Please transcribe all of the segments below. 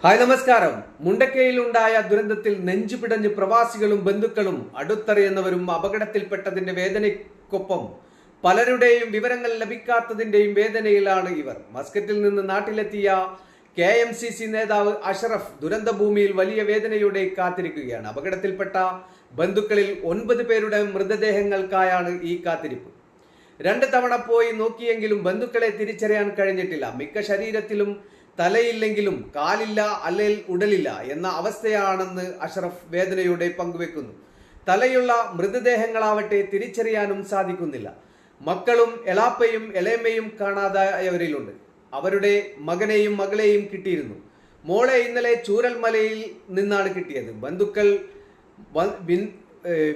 Hi നമസ്കാരം. മുണ്ടക്കയിലുണ്ടായ ദുരന്തത്തിൽ നെഞ്ചുപിടഞ്ഞ് പ്രവാസികളും ബന്ധുക്കളും അടുത്തറിയുന്നവരും അപകടത്തിൽപ്പെട്ടതിന്റെ വേദനയ്ക്കൊപ്പം പലരുടെയും വിവരങ്ങൾ ലഭിക്കാത്തതിന്റെയും വേദനയിലാണ് ഇവർ. മസ്കറ്റിൽ നിന്ന് നാട്ടിലെത്തിയ കെ എം സി സി നേതാവ് അഷറഫ് ദുരന്തഭൂമിയിൽ വലിയ വേദനയോടെ കാത്തിരിക്കുകയാണ്. അപകടത്തിൽപ്പെട്ട ബന്ധുക്കളിൽ ഒൻപത് പേരുടെ മൃതദേഹങ്ങൾക്കായാണ് ഈ കാത്തിരിപ്പ്. രണ്ട് തവണ പോയി നോക്കിയെങ്കിലും ബന്ധുക്കളെ തിരിച്ചറിയാൻ കഴിഞ്ഞിട്ടില്ല. മിക്ക ശരീരത്തിലും തലയില്ലെങ്കിലും കാലില്ല അല്ലെങ്കിൽ ഉടലില്ല എന്ന അവസ്ഥയാണെന്ന് അഷറഫ് വേദനയോടെ പങ്കുവെക്കുന്നു. തലയുള്ള മൃതദേഹങ്ങളാവട്ടെ തിരിച്ചറിയാനും സാധിക്കുന്നില്ല. മക്കളും എളാപ്പയും എളേമ്മയും കാണാതായവരിലുണ്ട്. അവരുടെ മകനെയും മകളെയും കിട്ടിയിരുന്നു. മോളെ ഇന്നലെ ചൂരൽമലയിൽ നിന്നാണ് കിട്ടിയത്. ബന്ധുക്കൾ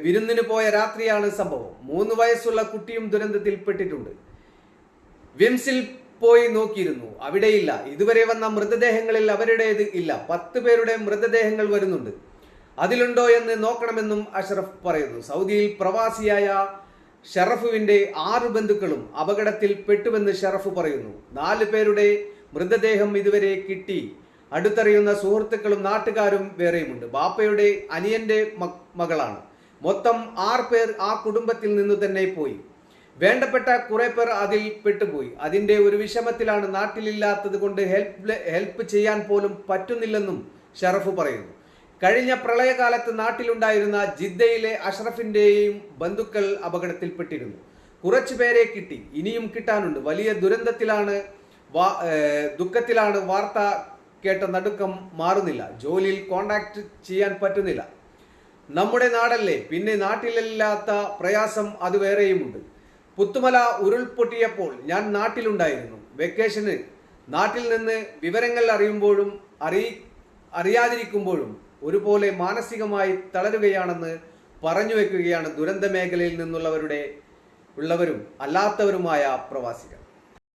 വിരുന്നിന് പോയ രാത്രിയാണ് സംഭവം. മൂന്ന് വയസ്സുള്ള കുട്ടിയും ദുരന്തത്തിൽപ്പെട്ടിട്ടുണ്ട്. വിംസിൽ പോയി നോക്കിയിരുന്നു. അവിടെയില്ല. ഇതുവരെ വന്ന മൃതദേഹങ്ങളിൽ അവരുടേത് ഇല്ല. പത്ത് പേരുടെ മൃതദേഹങ്ങൾ വരുന്നുണ്ട്. അതിലുണ്ടോ എന്ന് നോക്കണമെന്നും അഷറഫ് പറയുന്നു. സൗദിയിൽ പ്രവാസിയായ ഷറഫുവിന്റെ ആറ് ബന്ധുക്കളും അപകടത്തിൽ പെട്ടുവെന്ന് ഷറഫ് പറയുന്നു. നാല് പേരുടെ മൃതദേഹം ഇതുവരെ കിട്ടി. അടുത്തറിയുന്ന സുഹൃത്തുക്കളും നാട്ടുകാരും വേറെയുമുണ്ട്. ബാപ്പയുടെ അനിയന്റെ മകളാണ്. മൊത്തം ആറ് പേർ ആ കുടുംബത്തിൽ നിന്ന് തന്നെ പോയി. വേണ്ടപ്പെട്ട കുറെ പേർ അതിൽ പെട്ടുപോയി. അതിന്റെ ഒരു വിഷമത്തിലാണ് നാട്ടിലില്ലാത്തത് കൊണ്ട് ഹെൽപ്പ് ഹെൽപ്പ് ചെയ്യാൻ പോലും പറ്റുന്നില്ലെന്നും ഷറഫ് പറയുന്നു. കഴിഞ്ഞ പ്രളയകാലത്ത് നാട്ടിലുണ്ടായിരുന്ന ജിദ്ദയിലെ അഷ്റഫിന്റെയും ബന്ധുക്കൾ അപകടത്തിൽപ്പെട്ടിരുന്നു. കുറച്ചു പേരെ കിട്ടി. ഇനിയും കിട്ടാനുണ്ട്. വലിയ ദുരന്തത്തിലാണ് ദുഃഖത്തിലാണ് വാർത്ത കേട്ട നടുക്കം മാറുന്നില്ല. ജോലിയിൽ കോണ്ടാക്ട് ചെയ്യാൻ പറ്റുന്നില്ല. നമ്മുടെ നാടല്ലേ? പിന്നെ നാട്ടിലില്ലാത്ത പ്രയാസം അത് വേറെയുമുണ്ട്. പുത്തുമല ഉരുൾപൊട്ടിയപ്പോൾ ഞാൻ നാട്ടിലുണ്ടായിരുന്നു. വെക്കേഷന് നാട്ടിൽ നിന്ന് വിവരങ്ങൾ അറിയുമ്പോഴും അറി അറിയാതിരിക്കുമ്പോഴും ഒരുപോലെ മാനസികമായി തളരുകയാണെന്ന് പറഞ്ഞു വെക്കുകയാണ് ദുരന്ത മേഖലയിൽ നിന്നുള്ളവരുടെ ഉള്ളവരും അല്ലാത്തവരുമായ പ്രവാസികൾ.